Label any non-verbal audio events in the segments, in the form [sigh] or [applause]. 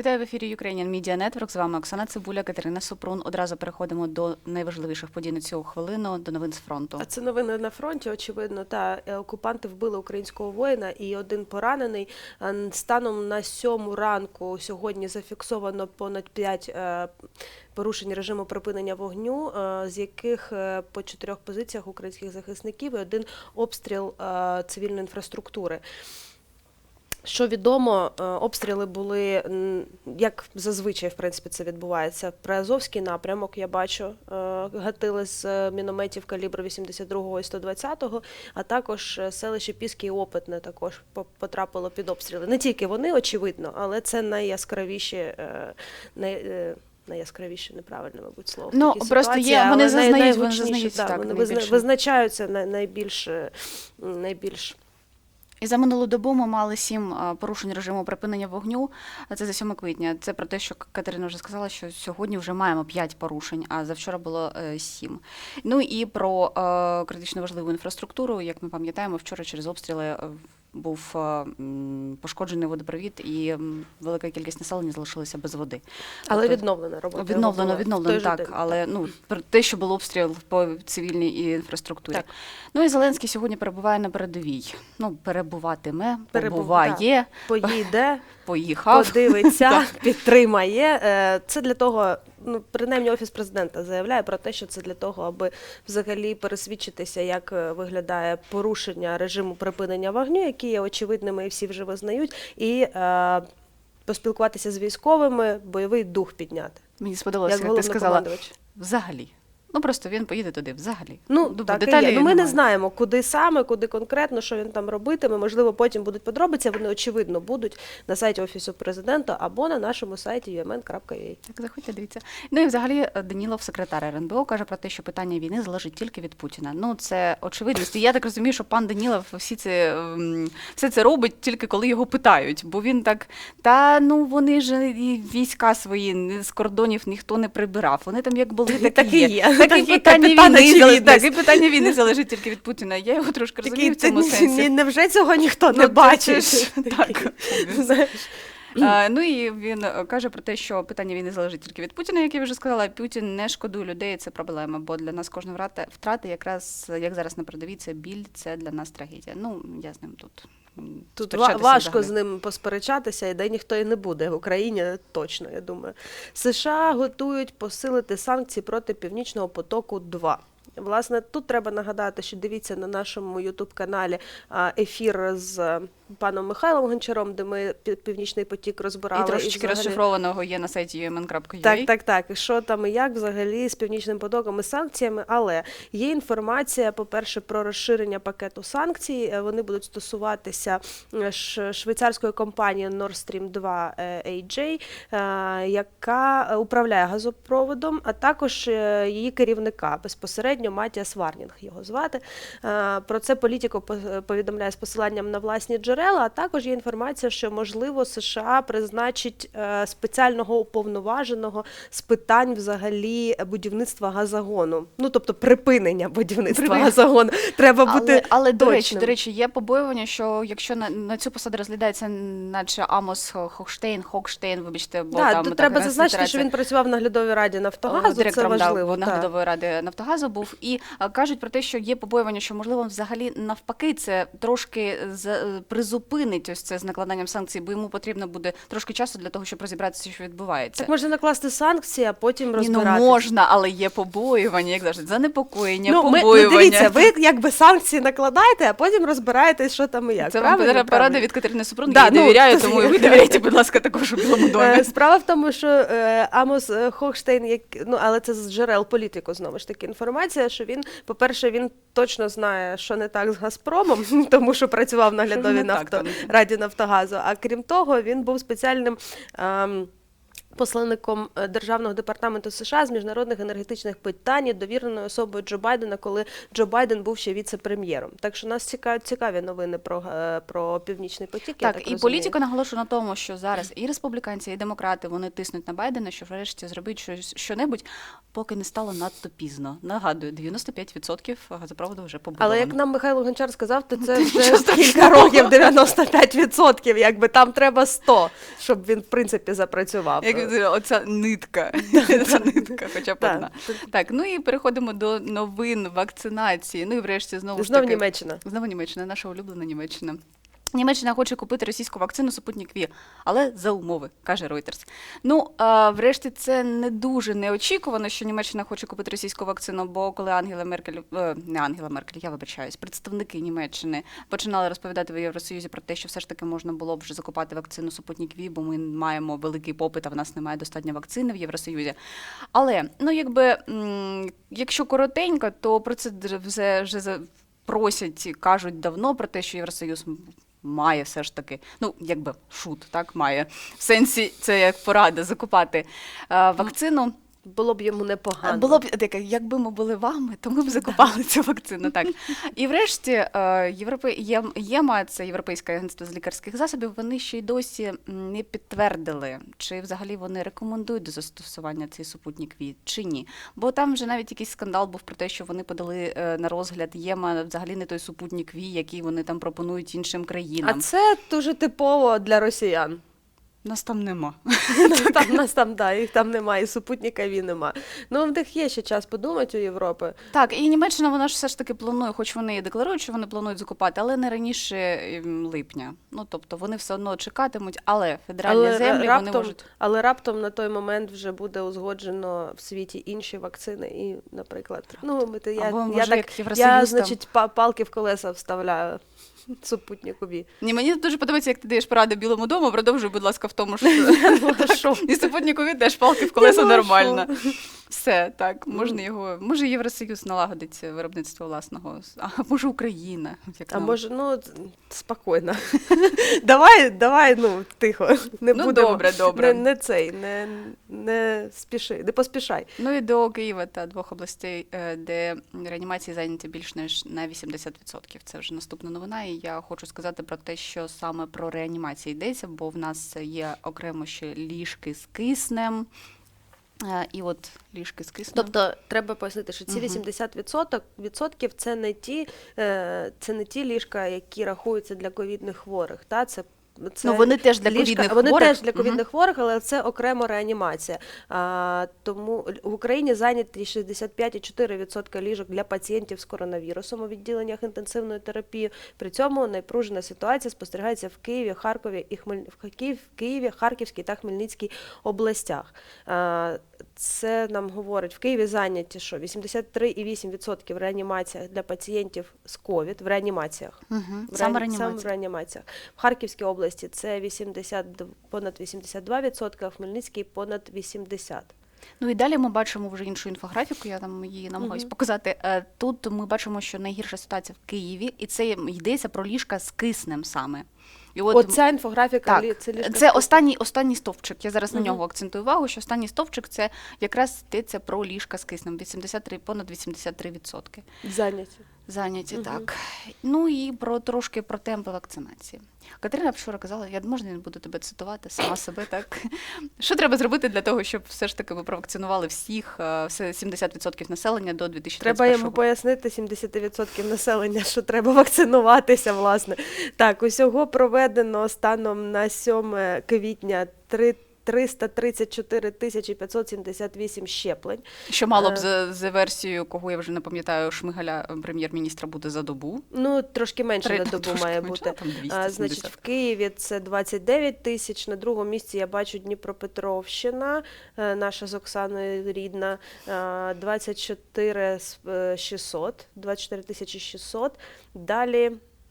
Вітаю в ефірі Ukrainian Media Network. З вами Оксана Цибуля, Катерина Супрун. Одразу переходимо до найважливіших подій на цю хвилину, до новин з фронту. А це новини на фронті. Очевидно, та е, окупанти вбили українського воїна і один поранений. Станом на сьому ранку сьогодні зафіксовано понад п'ять е, порушень режиму припинення вогню, е, з яких по чотирьох позиціях українських захисників і один обстріл цивільної інфраструктури. Що відомо, е, обстріли були як зазвичай, в принципі, це відбувається. Приазовський напрямок я бачу, е, гатили з е, мінометів калібру 82 і 120, а також селище Піски і Опитне також потрапило під обстріли. Не тільки вони, очевидно, але це найяскравіші, най, найяскравіше, неправильне, мабуть, слово. Ну, такій просто є, вони зазнають, вони зазнають, так, вони визначаються найбільш, найбільш І за минулу добу ми мали сім порушень режиму припинення вогню. Це за 7 квітня. Це про те, що Катерина вже сказала, що сьогодні вже маємо 5 порушень, а завчора було 7. Ну і про е, критично важливу інфраструктуру. Як ми пам'ятаємо, вчора через обстріли е, був е, пошкоджений водопровід, і велика кількість населення залишилася без води. Але Тобто- відновлена робота. Відновлено, відновлено, так, день. але ну про те, що було обстріл по цивільній інфраструктурі. Так. Ну і Зеленський сьогодні перебуває на передовій. Ну, перебуватиме, Перебув- Поїде, [laughs] поїхав. подивиться, [laughs] підтримає. Е, Це для того, ну принаймні офіс президента заявляє про те, що це для того, аби взагалі пересвідчитися, як е, виглядає порушення режиму припинення вогню, які є очевидними і всі вже визнають, і е, поспілкуватися з військовими, бойовий дух підняти. Мені сподобалося, Як як, ти сказала взагалі. Ну просто він поїде туди взагалі. Ну, так і деталі є. Ну, ми не знаємо, куди саме, куди конкретно, що він там робитиме. Можливо, потім будуть подробиці. Вони очевидно будуть на сайті Офісу президента або на нашому сайті umn.ua. Так, заходьте, дивіться. Ну і взагалі е, Данілов, секретар РНБО, каже про те, що питання війни залежить тільки від Путіна. Ну це очевидність. І я так розумію, що пан Данілов всі це ем, все це робить тільки коли його питають. Бо він так, та ну вони ж і війська свої з кордонів ніхто не прибирав. Вони там як були, [laughs] так, і і є. Так Так і питання війни залежить. Так, і питання війни залежить тільки від Путіна. Я його трошки розумію в цьому ти, сенсі. невже цього ніхто не бачить? [laughs] так. [laughs] А, ну і він е, каже про те, що питання війни залежить тільки від Путіна, як я вже сказала. Путін не шкодує людей, це проблема. Бо для нас кожна втрата, якраз як зараз на передовій, це біль, це для нас трагедія. Ну я з ним тут. Тут важко взагалі. з ним посперечатися, і де ніхто і не буде в Україні точно, я думаю. США готують посилити санкції проти Північного потоку 2 Власне, тут треба нагадати, що дивіться на нашому Ютуб-каналі ефір з паном Михайлом Гончаром, де ми Пі- Північний потік розбирали. І трошечки взагалі- розшифрованого є на сайті umn.ua. Так, так, так. І що там і як взагалі з північним потоком і санкціями? Але є інформація, по-перше, про розширення пакету санкцій. Е, Вони будуть стосуватися е, швейцарської компанії Nord Stream 2 е, AJ, е, яка управляє газопроводом, а також її керівника безпосередньо Матіас Варнінг його звати. Про це політико по- повідомляє з посиланням на власні джерела. А також є інформація, що можливо США призначить е, спеціального уповноваженого з питань взагалі будівництва газогону. Ну тобто припинення будівництва Припинення. газогону. Треба бути Але, але до речі, до речі, є побоювання, що якщо на, на цю посаду розглядається, наче Амос Хохштейн, Хокштейн, вибачте, бо Да, там так, треба зазначити, що він працював в наглядовій раді Нафтогазу. Це директором да, важливо. так. наглядової ради Нафтогазу був. І а, кажуть про те, що є побоювання, що можливо взагалі навпаки це трошки з, призупинить ось це з накладанням санкцій, бо йому потрібно буде трошки часу для того, щоб розібратися, що відбувається. Так можна накласти санкції, а потім Ні, ну можна, але є побоювання, як завжди, занепокоєння, Ну, ми, ну, побоювання. дивіться, ви якби санкції накладаєте, а потім розбираєтесь, що там і як. Це вам правильно? пора- поради Правильно. від Катерини Супрун. Да, я ну, довіряю, це- [laughs] тому і ви довіряйте, будь ласка, також у Білому домі. Е, Справа в тому, що е, Амос е, Хохштейн, як ну але це з джерел політику знову ж таки інформація, що він, по-перше, він точно знає, що не так з Газпромом, [laughs] тому що працював ж наглядовій не так там? раді Нафтогазу. А крім того, він був спеціальним. ем, Посланником е, Державного департаменту США з міжнародних енергетичних питань і довіреною особою Джо Байдена, коли Джо Байден був ще віце-прем'єром. Так що нас цікаві, цікаві новини про, про північний потік. я Так, так і розумію. політика наголошує на тому, що зараз і республіканці, і демократи вони тиснуть на Байдена, що врешті зробить щось щонебудь, поки не стало надто пізно. Нагадую, 95% газопроводу вже побудовано. Але як нам Михайло Гончар сказав, то це [laughs] вже кілька років 95%, якби там треба 100, щоб він в принципі запрацював. Як оця нитка, [laughs] ця нитка, хоча б одна. Так, ну і переходимо до новин вакцинації. Ну і врешті знову ж таки. Знову Німеччина. Знову Німеччина, наша улюблена Німеччина. Німеччина хоче купити російську вакцину Супутник Ві, але за умови, каже Reuters. Ну, а, врешті, це не дуже неочікувано, що Німеччина хоче купити російську вакцину, бо коли Ангела Меркель, е, не Ангела Меркель, я вибачаюсь, представники Німеччини починали розповідати в Євросоюзі про те, що все ж таки можна було б вже закупати вакцину Супутник Ві, бо ми маємо великий попит, а в нас немає достатньо вакцини в Євросоюзі. Але ну якби якщо коротенько, то про це вже вже, просять кажуть давно про те, що Євросоюз має все ж таки, ну якби шут, так має в сенсі це як порада закупати е, вакцину. Було б йому непогано. Було б таке, якби ми були вами, то ми б закупали цю вакцину. Так і врешті е, ЄМА, це Європейське агентство з лікарських засобів. Вони ще й досі не підтвердили, чи взагалі вони рекомендують до застосування цей супутник ВІ, чи ні. Бо там вже навіть якийсь скандал був про те, що вони подали е, на розгляд ЄМА взагалі не той супутник ВІ, який вони там пропонують іншим країнам. А це дуже типово для росіян. Нас там нема. [laughs] Там нас там да, їх там немає, і супутника він нема. Ну в них є ще час подумати у Європи. Так, і Німеччина вона ж все ж таки планує, хоч вони і декларують, що вони планують закупати, але не раніше ем, липня. Ну тобто вони все одно чекатимуть, але федеральні Але землі раптом, вони можуть. але раптом на той момент вже буде узгоджено в світі інші вакцини. І, наприклад, ну ми я, Або, я може, так як я, значить, па- палки в колеса вставляю [laughs] супутникові. Ні, мені дуже подобається, як ти даєш поради Білому дому. Продовжуй, будь ласка, в тому, що [laughs] і супутникові теж палки в колеса нормально. Все так, можна його. Може, Євросоюз налагодить виробництво власного, а може Україна. Як А нам. може, ну спокійно. [laughs] давай, давай, ну тихо. Не Ну, будемо. добре, добре. Не, не цей, не, не спіши, не поспішай. Ну і до Києва та двох областей, е, де реанімації зайняті більш ніж на 80%. Це вже наступна новина. І я хочу сказати про те, що саме про реанімацію йдеться, бо в нас є окремо ще ліжки з киснем. Е, І от ліжки з киснем. Тобто треба пояснити, що ці Мгм. 80% відсотків це не ті, е, це не ті ліжка, які рахуються для ковідних хворих. Та? Це, це ну, вони теж для ліжка- ковідних вони хворих. теж для ковідних хворих, але це окремо реанімація. А, тому в Україні зайняті 65,4% ліжок для пацієнтів з коронавірусом у відділеннях інтенсивної терапії. При цьому найпружена ситуація спостерігається в Києві, Харкові і Хмель... в Києві, Харківській та Хмельницькій областях. А, це нам говорить в Києві зайняті, що 83,8% в реанімаціях для пацієнтів з ковід в реанімаціях. Мгм. В Саме реані- Саме в реанімаціях. В Харківській області це 80, понад 82%, а в Хмельницькій понад 80%. Ну і далі ми бачимо вже іншу інфографіку, я там її намагаюсь Мгм. показати. Е, Тут ми бачимо, що найгірша ситуація в Києві, і це йдеться про ліжка з киснем саме. І от Оця інфографіка Так, це ліжка це останній, останній стовпчик. Я зараз на нього акцентую увагу, що останній стовпчик це якраз йдеться про ліжка з киснем. 83, понад 83%. зайняті. Зайняті Мгм. так. Ну і про трошки про темпи вакцинації. Катерина вчора казала, я можна не буду тебе цитувати, сама себе так. [laughs] Що треба зробити для того, щоб все ж таки ми провакцинували всіх, е, все 70% населення до 2031 Треба йому пояснити 70% населення, що треба вакцинуватися, власне. Так, усього проведено станом на 7 квітня 3 334 тисячі 578 щеплень. Що мало б Е. за, за версією, кого я вже не пам'ятаю, Шмигаля е, прем'єр-міністра буде за добу. Ну, трошки менше Три- на [laughs] добу трошки має менше, бути. там 270. А, значить, в Києві це 29 тисяч. На другому місці я бачу Дніпропетровщина, е, наша з Оксаною рідна, е, 24 с- е, 600, 24 тисячі 600. Далі,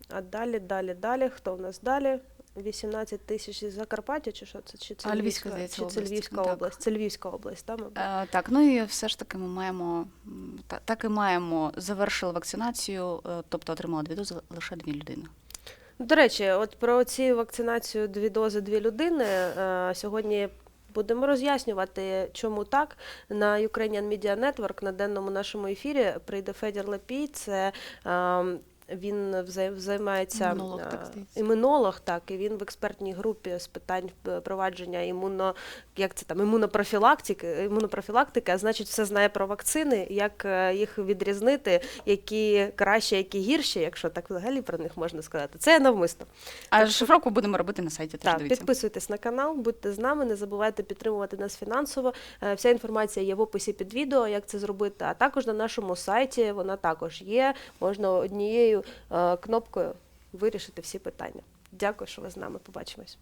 а далі, далі, далі. Хто в нас далі? 18 тисяч із Закарпаття, чи що це? Чи це Львівська, Львівська, здається, чи це область. Львівська Так. область? Це Львівська область, так, мабуть? Е, так, ну і все ж таки ми маємо м, та, так і маємо. Завершили вакцинацію, е, тобто отримала дві дози лише дві людини. До речі, от про ці вакцинацію дві дози, дві людини. е, Сьогодні Будемо роз'яснювати, чому так. На Ukrainian Media Network на денному нашому ефірі прийде Федір Лепій. Це ем, він займається Імунолог, так е, здається. імунолог, так, і він в експертній групі з питань е, провадження імуно, як це там, імунопрофілактики, імунопрофілактики, а значить, все знає про вакцини, як е, їх відрізнити, які краще, які гірші, якщо так взагалі про них можна сказати. Це навмисно. А Так шифровку будемо робити на сайті. Теж Так, дивіться. підписуйтесь на канал, будьте з нами, не забувайте підтримувати нас фінансово. Е, Вся інформація є в описі під відео, як це зробити. А також на нашому сайті вона також є. Можна однією е, кнопкою вирішити всі питання. Дякую, що ви з нами. Побачимось.